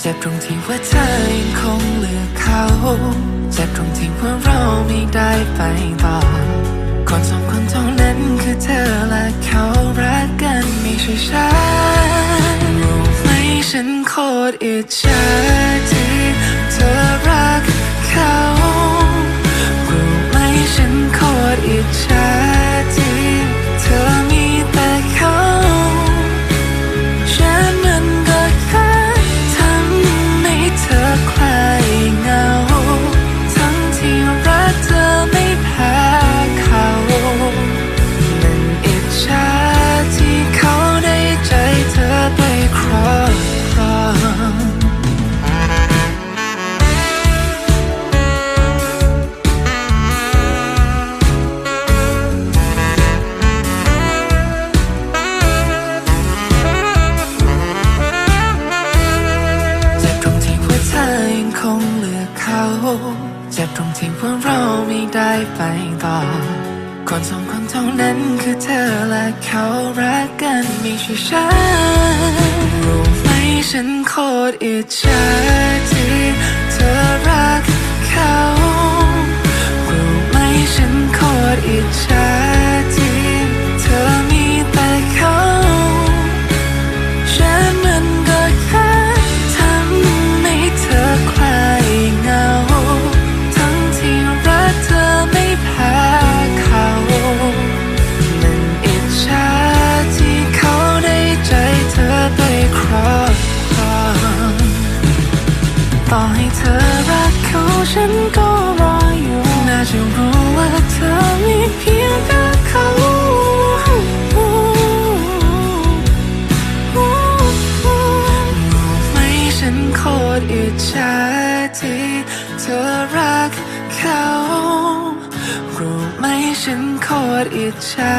เจ็บตรงที่ว่าเธอยังคงเลือกเขา เจ็บตรงที่ว่าเราไม่ได้ไปต่อ คนสองคนเท่านั้นคือเธอและเขารักกันไม่ใช่ฉันรู้ไหมฉันโคตรอิจฉาที่ เจ็บตรงที่ว่าเราไม่ได้ไปต่อ คนสองคนเท่านั้นคือเธอและเขารักกันไม่ใช่ฉันรู้ไหมฉันโคตรอิจฉาที่ ต่อให้เธอรักเขาฉันก็รออยู่ น่าจะรู้ว่าเธอมีเพียงแค่เขาไหมฉันโคตรอิจฉาที่เธอรักเขารู้ไหมฉันโคตรอิจฉา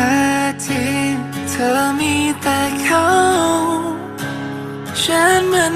ที่เธอมีแต่เขาฉันมัน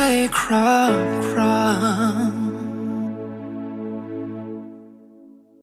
ไปครอบครอง